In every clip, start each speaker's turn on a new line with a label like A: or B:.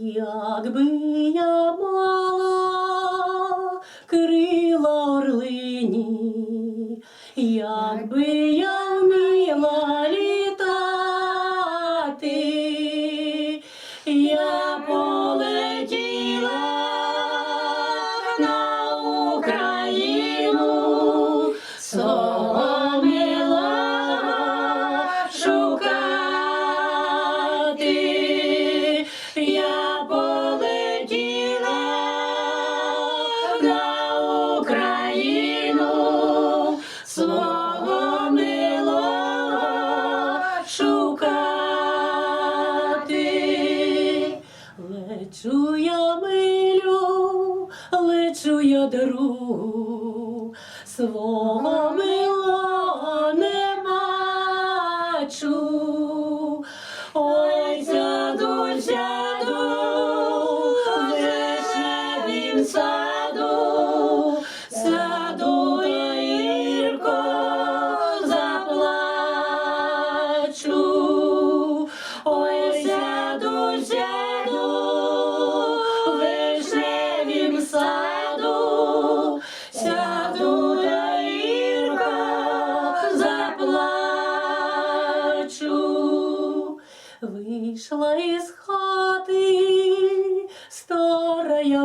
A: Якби я мала я милю, лечу я другу, свого милого не бачу.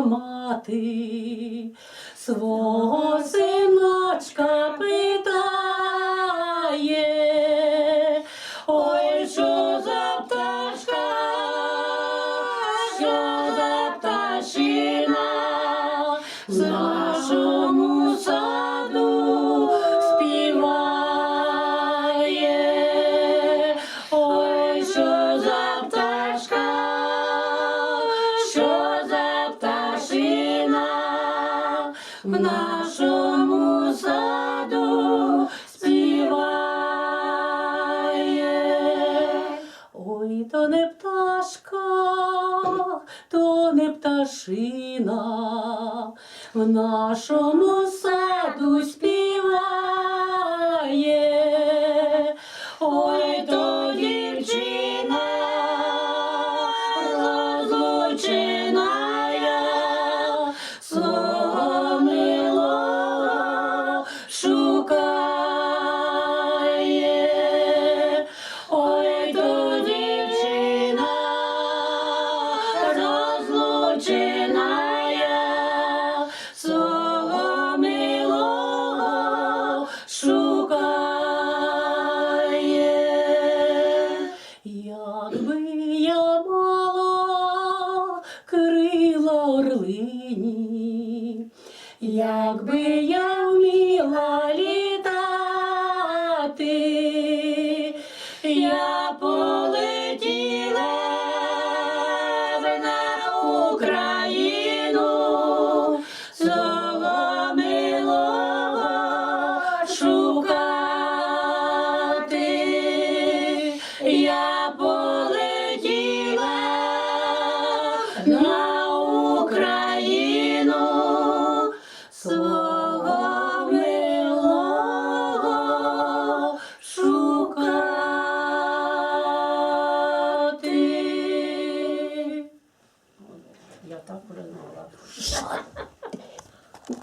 A: Мати, свого синочка питає, ой, що за пташка, що за пташина в нашому саду співає. Ой, то не пташка, то не пташина, в нашому саду співає. Шукає. Ой, то дівчина розлучена, свого милого шукає. Якби я мала крила орлині, якби